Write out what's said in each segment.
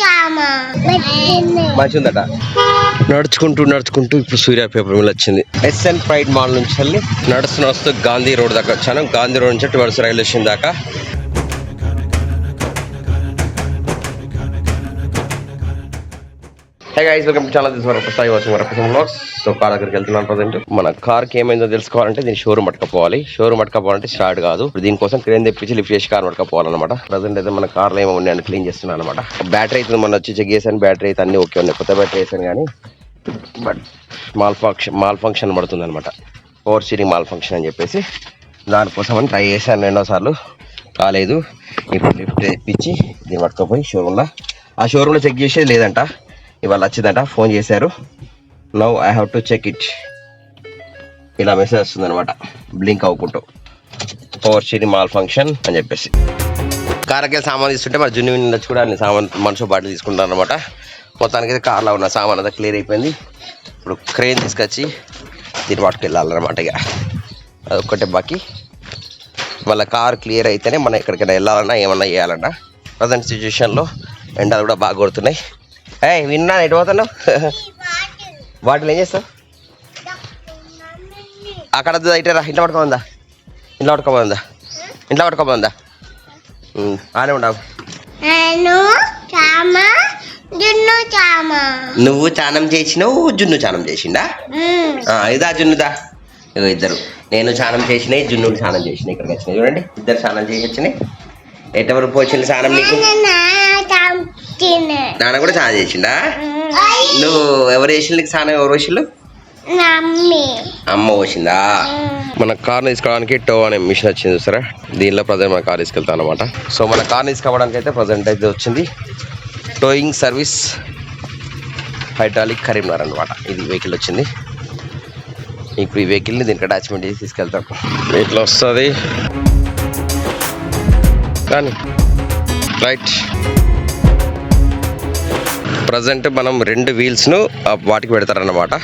చామా మంచిగుందట. నడుచుకుంటూ నడుచుకుంటూ ఇప్పుడు సూర్య పేపర్ మిల్ వచ్చింది ఎస్ఎన్ ప్రైడ్ మాల్ నుంచి వెళ్ళి నడుస్తూ నడుస్తూ గాంధీ రోడ్ దాకా వచ్చాను. గాంధీ రోడ్ నుంచి టువర్డ్స్ రైల్వే స్టేషన్ దాకా. హే గైస్ వెల్కమ్ చాలా దిస్ వరకు సాయి వాచింగ్ వరకు బ్లాగ్స్ సో కార్ దగ్గరికి వెళ్తున్నాను ప్రజెంట్. మన కార్కి ఏమైందో తెలుసుకోవాలంటే దీని షోరూమ్ పట్టుకపోవాలి షోరూమ్ పట్టుకపోవాలంటే స్టార్ట్ కాదు. దీనికోసం క్రేన్ తెప్పించి లిఫ్ట్ చేసి కార్ పట్టుకపోవాలన్నమాట. ప్రజెంట్ అయితే మన కార్లో ఏమో ఉన్నాయని క్లీన్ చేస్తున్నాను అనమాట బ్యాటరీ అయితే మొన్న వచ్చి చెక్ చేశాను. బ్యాటరీ అయితే అన్ని ఓకే ఉన్నాయి. కొత్త బ్యాటరీ వేసాను కానీ but malfunction malfunction పడుతుంది అనమాట పవర్ స్టీరింగ్ మాల్ ఫంక్షన్ అని చెప్పేసి దానికోసం అని ట్రై చేశాను ఎన్నోసార్లు కాలేదు. ఇప్పుడు లిఫ్ట్ తెప్పించి దీన్ని పట్టుకపోయి షోరూమ్లో ఆ షోరూమ్లో చెక్ చేసేది లేదంట. ఇవాళ వచ్చిందంట ఫోన్ చేశారు. Now I have to check it ఇలా మెసేజ్ వస్తుంది అనమాట బ్లింక్ అవ్వకుంటూ. పవర్ స్టీరింగ్ మాల్ ఫంక్షన్ అని చెప్పేసి. కారకే సామాన్ తీసుకుంటే మరి జున్ను వచ్చి కూడా అన్ని సామాన్ మనుషు బాటిల్ తీసుకుంటాను అనమాట మొత్తానికి అయితే కార్లో ఉన్న సామాన్ అంతా క్లియర్ అయిపోయింది. ఇప్పుడు క్రేన్ తీసుకొచ్చి దీన్ని పట్టుకెళ్ళాలన్నమాట ఇక. అదొక్కటే బాకీ. వాళ్ళ కార్ క్లియర్ అయితేనే మనం ఎక్కడికైనా వెళ్ళాలన్నా ఏమన్నా చేయాలన్నా ప్రజెంట్ సిచ్యువేషన్లో ఎండలు కూడా బాగా కొడుతున్నాయి. ఏ విన్నా ఎటు పోతున్నావు? వాటిలో ఏం చేస్తావు? అక్కడ ఇంట్లో పట్టుకోమందా ఇంట్లో పట్టుకోమందా ఇంట్లో పట్టుకోమందా ఆనే ఉండవు నువ్వు చానం చేసినావు జున్ను చానం చేసిండా? ఆ, ఇదా జున్నుదా? ఇద్దరు. నేను స్నానం చేసినాయి జున్ను స్నానం చేసినాయి ఇక్కడికి వచ్చినాయి. చూడండి ఇద్దరు స్నానం చేసి వచ్చినాయి. ఎట్టవరకు పోయింది స్నానం నీకు? నాన్న కూడా స్నానం చేసిండా? నువ్వు ఎవరు చేసిన నీకు స్నానం ఎవరు నమ్మి అమ్మ. పోసిందా మన కార్ తీసుకోవడానికి టో అనే మిషన్ వచ్చింది చూసారా? దీనిలో ప్రజెంట్ మన కార్ తీసుకెళ్తాం అనమాట సో మన కార్ తీసుకోవడానికి అయితే ప్రజెంట్ అయితే వచ్చింది. టోయింగ్ సర్వీస్ హైడ్రాలిక్ కరీంనగర్ అనమాట ఇది వెహికల్ వచ్చింది. ఇప్పుడు ఈ వెహికల్ని దీనికి అటాచ్మెంట్ చేసి తీసుకెళ్తాం. ఇట్లా వస్తుంది. కానీ. రైట్ ప్రజెంట్ మనం రెండు వీల్స్ను వాటికి పెడతారన్నమాట.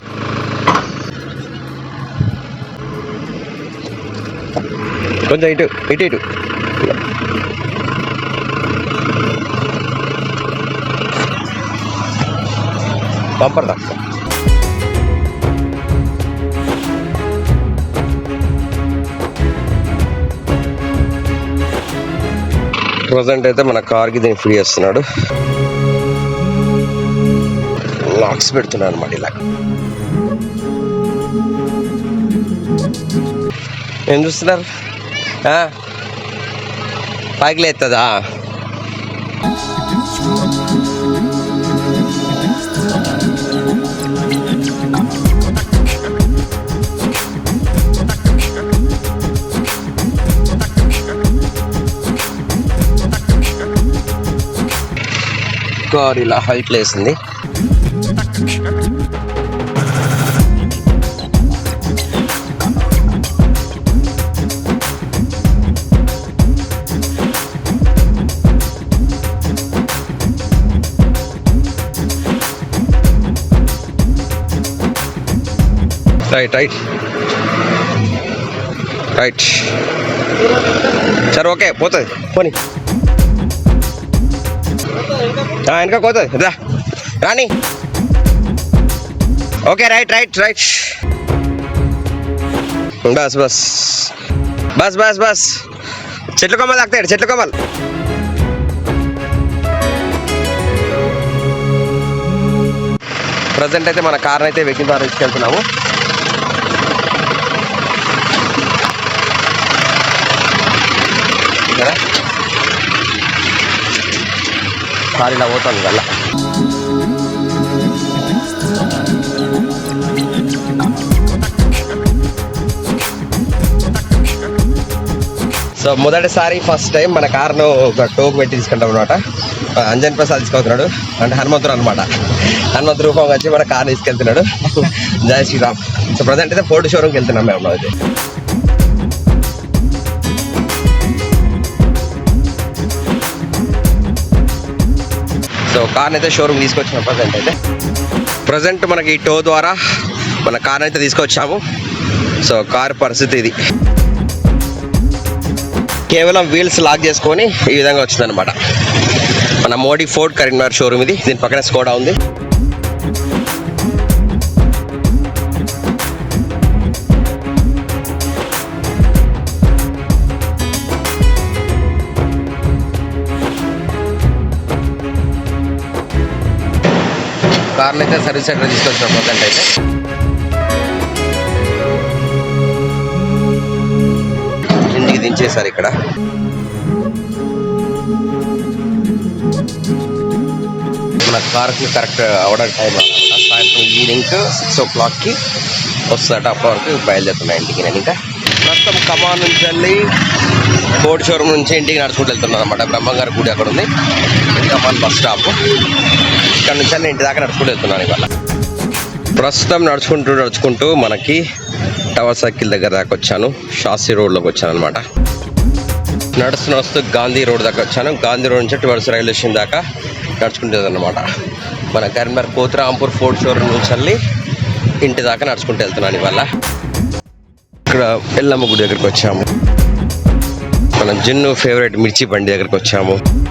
కొంచెం ఇటు ఇటు ఇటు. పంపర్ ప్రజెంట్ అయితే మన కార్కి దీన్ని ఫ్రీ చేస్తున్నాడు. లాక్స్ పెడుతున్నాను అనమాట ఇలా. ఏం చూస్తున్నారు? ఆ? పైకి లేస్తుందా కార్ ఇలా హైట్ లేసింది రైట్ రైట్ రైట్ సరే ఓకే పోతుంది. పోనీ. వెనక పోతుంది. రా. రాణి. Okay right right right. Bus బస్. బస్ బస్ బస్. చెట్ల కొమ్మలు తాకుతాడు చెట్ల కొమ్మలు. ప్రజెంట్ అయితే మన కార్ అయితే వెహికల్ ద్వారా తీసుకెళ్తున్నాము. కార్ ఇలా పోతుంది వల్ల. సో మొదటిసారి ఫస్ట్ టైం మన కార్ను ఒక టోక్ పెట్టి తీసుకుంటాం అనమాట అంజన్ ప్రసాద్ తీసుకెళ్తున్నాడు. అంటే హనుమంతుడు అనమాట హనుమంతు రూపం వచ్చి మన కార్ తీసుకెళ్తున్నాడు. జయ శ్రీరామ్. సో ప్రజెంట్ అయితే ఫోటో షోరూమ్కి వెళ్తున్నాం మేము అయితే. సో కార్ని అయితే షోరూమ్ తీసుకొచ్చిన ప్రజెంట్ అయితే. ప్రజెంట్ మనకి టో ద్వారా మన కార్ అయితే తీసుకొచ్చాము. సో కార్ పరిస్థితి ఇది. కేవలం వీల్స్ లాక్ చేసుకొని ఈ విధంగా వచ్చిందనమాట మన మోడీ ఫోర్డ్ కరీంనగర్ షోరూమ్ ఇది. దీని పక్కన స్కోడా ఉంది. కార్లు అయితే సర్వీస్ సెంటర్ తీసుకొచ్చిన ప్రజెంట్ అయితే. ఇంటికి దించేశారు ఇక్కడ. మన కార్కి కరెక్ట్ అవడానికి టైం సాయంత్రం ఈవినింగ్ సిక్స్ ఓ క్లాక్కి వస్తాట అప్పటి వరకు బయలుదేరుతున్నాయి ఇంటికి నేను ఇంకా. ప్రస్తుతం కమాన్ నుంచి వెళ్ళి కోడ్ షోరూమ్ నుంచి ఇంటికి నడుచుకుంటూ వెళ్తున్నాను అనమాట బ్రహ్మంగారి గుడి అక్కడ ఉంది. Kaman bus stop. ఇక్కడ నుంచి వెళ్ళి ఇంటి దాకా నడుచుకుంటూ వెళ్తున్నాను ఇవాళ. ప్రస్తుతం నడుచుకుంటూ నడుచుకుంటూ మనకి టవర్ సర్కిల్ దగ్గర దాకా వచ్చాను. షాసీ రోడ్లోకి వచ్చాను అనమాట నడుస్తూ వస్తూ గాంధీ రోడ్ దాకా వచ్చాను. గాంధీ రోడ్ నుంచి టువర్స్ రైల్వే స్టేషన్ దాకా నడుచుకుంటుంది అనమాట మన కరీంనగర్ కోతిరాంపూర్ ఫోర్ట్ షోర్ నుంచి వెళ్ళి ఇంటి దాకా నడుచుకుంటూ వెళ్తున్నాను ఇవాళ. ఇక్కడ ఎల్లమ్మ గుడి దగ్గరికి వచ్చాము. మనం జిన్ను ఫేవరెట్ మిర్చి బండి దగ్గరికి వచ్చాము.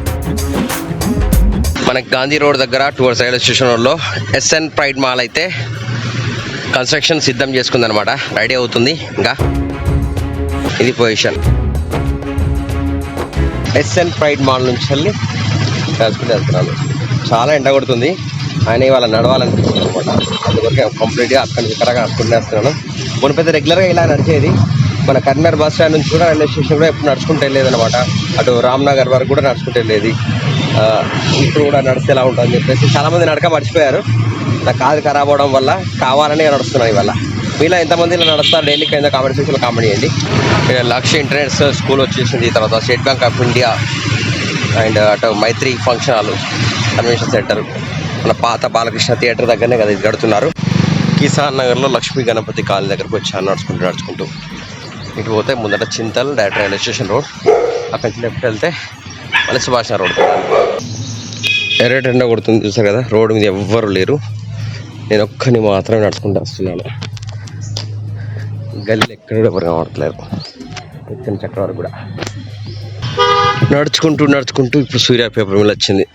మనకి గాంధీ రోడ్ దగ్గర టువర్స్ రైల్వే స్టేషన్ రోడ్లో ఎస్ఎన్ ప్రైడ్ మాల్ అయితే కన్స్ట్రక్షన్ సిద్ధం చేసుకుందనమాట రెడీ అవుతుంది. ఇంకా ఇది పొజిషన్ ఎస్ఎన్ ప్రైడ్ మాల్ నుంచి వెళ్ళి నడుచుకుంటూ వెళ్తున్నాను చాలా ఎండ కొడుతుంది. ఆయన ఇవాళ నడవాలనిపిస్తుంది అనమాట అందువరకు కంప్లీట్గా అక్కడి నుంచి ఇక్కడ నడుచుకుంటూ మన పెద్ద రెగ్యులర్గా ఇలా నడిచేది. మన కరీంనగర్ బస్ స్టాండ్ నుంచి కూడా రైల్వే స్టేషన్ కూడా ఎప్పుడు నడుచుకుంటూ వెళ్ళేది అనమాట అటు రామ్నగర్ వరకు కూడా నడుచుకుంటూ వెళ్ళేది. ఇప్పుడు కూడా నడిచేలా ఎలా ఉంటుందని చెప్పేసి చాలామంది నడక మర్చిపోయారు. నా కాదు ఖరాబ్ అవడం వల్ల కావాలని నడుస్తున్నాయి ఇవాళ. మీలో ఎంతమంది ఇలా నడుస్తారు? డైలీ కింద కామెంట్ సెక్షన్లో కామెంట్ చేయండి. ఇక్కడ లక్ష్య ఇంటర్నేషనల్ స్కూల్ వచ్చేసింది తర్వాత State Bank of India and అటు Maitri function hall convention centre మన పాత బాలకృష్ణ థియేటర్ దగ్గరనే కదా ఇది కడుతున్నారు కిసాన్ నగర్లో లక్ష్మీ గణపతి కాలనీ దగ్గరకు వచ్చాను నడుచుకుంటూ నడుచుకుంటూ ఇటు పోతే ముందట Chintal direct railway station road అక్కడి నుంచి లెఫ్ట్ వెళ్తే మళ్ళీ సుభాష్ రోడ్. ఎర్రటి ఎండ కొడుతుంది చూసారు కదా? రోడ్డు మీద ఎవ్వరు లేరు. నేను ఒక్కని మాత్రమే నడుచుకుంటూ వస్తున్నాను. గల్లీలు ఎక్కడ కూడా ఎవరు కనబడట్లేరు. ఎక్కడి చక్ర వరకు కూడా. నడుచుకుంటూ నడుచుకుంటూ ఇప్పుడు సూర్య పేపర్ మిల్ వచ్చింది.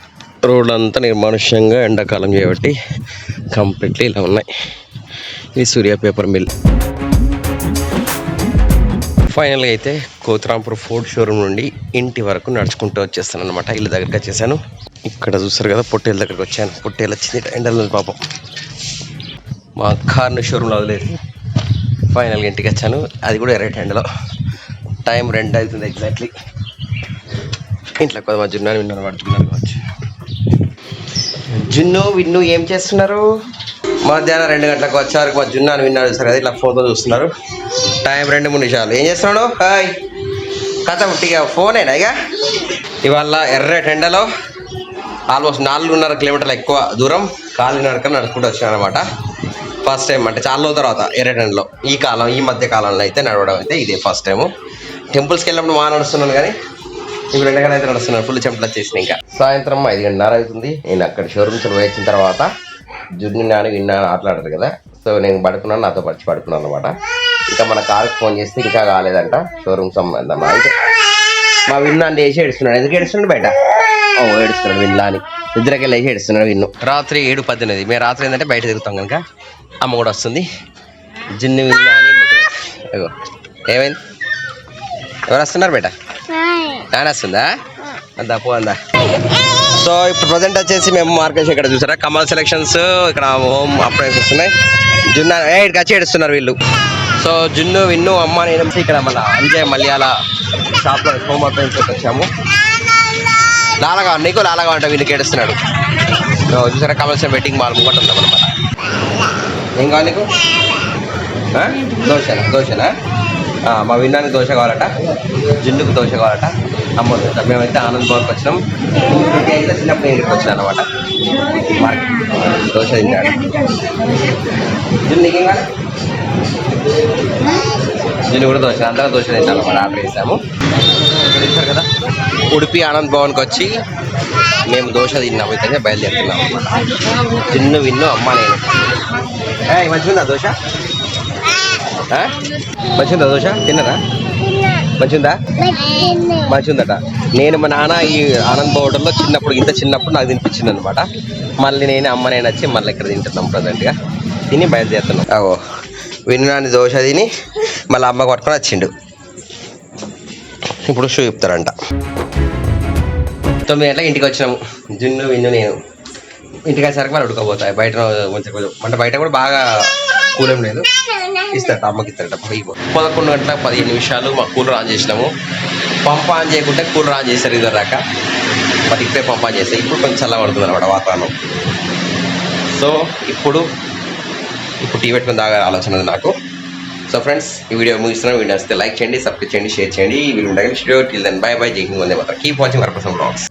రోడ్లు అంతా నిర్మానుష్యంగా ఎండాకాలం చేయబట్టి కంప్లీట్లీ ఇలా ఉన్నాయి. ఇది సూర్య పేపర్ మిల్. ఫైనల్గా అయితే కోతిరాంపూర్ ఫోర్ట్ షోరూమ్ నుండి ఇంటి వరకు నడుచుకుంటూ వచ్చేస్తాను అనమాట ఇల్లు దగ్గరికి వచ్చేసాను. ఇక్కడ చూస్తారు కదా పొట్టేల దగ్గరికి వచ్చాను. పొట్టేలు వచ్చింది ఎండలు పాపం. మా కార్ను షోరూమ్లో వదిలేసి ఫైనల్గా ఇంటికి వచ్చాను. అది కూడా ఎర్రటి ఎండలో. టైం రెండు అవుతుంది ఎగ్జాక్ట్లీ ఇంట్లో కొద్ది మా జున్నాను విన్నాను వాడు కావచ్చు. జున్ను విన్ను ఏం చేస్తున్నారు? మధ్యాహ్నం రెండు గంటలకు వచ్చారు. మా జున్నాను విన్నాడు సరే కదా ఇట్లా ఫోన్తో చూస్తున్నారు. టైం రెండు మూడు నిమిషాలు. ఏం చేస్తున్నాడు? హాయ్. కథ ఉట్టిగా ఫోనేనా ఇక? ఇవాళ ఎర్రటి ఎండలో ఆల్మోస్ట్ నాలుగున్నర కిలోమీటర్ల ఎక్కువ దూరం కాలి నడక నడుచుకుంటూ వచ్చాను అనమాట ఫస్ట్ టైం అంటే చాలా తర్వాత ఎర్రటెండలో ఈ కాలం ఈ మధ్య కాలంలో అయితే నడవడం అయితే ఇదే ఫస్ట్ టైము టెంపుల్స్కి వెళ్ళినప్పుడు మా నడుస్తున్నాను కానీ ఇప్పుడు ఎండగా అయితే నడుస్తున్నాను. ఫుల్ చెంపలు వచ్చేసినాయి ఇంకా. సాయంత్రం ఐదు గంటన్నర అవుతుంది. నేను అక్కడ షోరూమ్స్ వేసిన తర్వాత జున్ను నాని విన్న ఆటలాడదు కదా. సో నేను పడుకున్నాను. నాతో పరిచి పడుకున్నాను అనమాట ఇంకా మన కార్కి ఫోన్ చేస్తే ఇంకా కాలేదంట. షోరూమ్ సంబంధం. అయితే మా విన్నాను వేసి ఏడుస్తున్నాడు. ఎందుకు ఏడుస్తున్నాడు బయట? ఓ ఏడుస్తున్నాడు విన్నా అని. నిద్రకి లేచి ఏడుస్తున్నాడు విన్ను. రాత్రి ఏడు పద్దెనిమిది. మేము రాత్రి ఏంటంటే బయట తిరుగుతాం కనుక అమ్మ కూడా వస్తుంది. జిన్ను విన్నా అని ఇగో ఏమైంది? ఎవరు వస్తున్నారు బేట? నాన్న వస్తుందా? అందా పో అందా. సో ఇప్పుడు ప్రజెంట్ వచ్చేసి మేము మార్కెట్ ఇక్కడ చూసారా? కమల్ సెలెక్షన్స్ ఇక్కడ హోమ్ అప్లయన్సెస్ ఉన్నాయి జున్న ఇక్కడికి వచ్చి ఏడుస్తున్నారు వీళ్ళు. సో జున్ను విన్ను అమ్మ నేను ఇక్కడ మన అంజయ్ మలయాళ షాప్లో హోమ్ అప్లయన్స్ వచ్చాము. లాలగా నీకు లాలగా అంటే వీళ్ళకి ఏడుస్తున్నాడు చూసారా? కావాల్సిన వెడ్డింగ్ మాల్ ముంగట ఉందాం అనమాట ఏం కావాలి నీకు? దోశ దోశనా? దోశనా? మా విన్నానికి దోశ కావాలట. జిన్నుకు దోశ కావాలట. అమ్మ మేమైతే ఆనంద్ భవన్కి వచ్చినాం. అయితే చిన్నప్పుడు ఇంటికి వచ్చినా అనమాట దోశ తింటాడు. జిన్ను నీకేం కావాలి? జిన్ను కూడా దోశ. అందరం దోశ తింటాం అనమాట ఆర్డర్ చేసాము చూసారు కదా? ఉడిపి ఆనంద్ భవన్కి వచ్చి మేము దోశ తిన్నాము అయితే బయలుదేరుతున్నాము. తిన్ను విన్ను అమ్మ నేను. మంచిగుందా దోశ? ఆ? దోశ? తిన్నారా? మంచిగుందా? పెట్టింది మంచిగుందట. నేను మా నాన్న ఈ ఆనంద్ హోటల్లో చిన్నప్పుడు ఇంత చిన్నప్పుడు నాకు తినిపించింది అనమాట మళ్ళీ నేను అమ్మ నేను వచ్చి మళ్ళీ ఇక్కడ తింటున్నాం ప్రజెంట్గా. తిని బయలుదేరుతున్నాం. అవో విన్నాని దోశ తిని మళ్ళీ అమ్మ కొట్టుకొని వచ్చిండు. ఇప్పుడు షూ చెప్తారంట. తొమ్మిది గంటల ఇంటికి వచ్చినాము. జున్ను విన్ను నేను. ఇంటికి వచ్చేసరికి వాళ్ళు ఉడకపోతాయి బయట కొంచెం అంటే బయట కూడా బాగా కూలేం లేదు. ఇస్తారట అమ్మకి ఇస్తారట పదకొండు గంటల పదిహేను నిమిషాలు మా కూలర్ ఆన్ చేసినాము. పంప ఆన్ చేయకుంటే కూలర్ ఆన్ చేశారు ఇద్దరు దాకా. మరి ఇప్పుడే పంప ఆన్ చేస్తే ఇప్పుడు కొంచెం చల్ల పడుతుంది అనమాట వాతావరణం. సో ఇప్పుడు ఇప్పుడు టీ పెట్టుకుని దాగా ఆలోచన ఉంది నాకు. సో ఫ్రెండ్స్ ఈ వీడియో ముగిస్తున్నాం వీడియో వస్తే లైక్ చేయండి సబ్స్క్రైబ్ చేయండి షేర్ చేయండి. ఈ వీడియో ఉండగా studio till then bye bye Jai Hind వందే మాత్రం. Keep watching వర్పసం blogs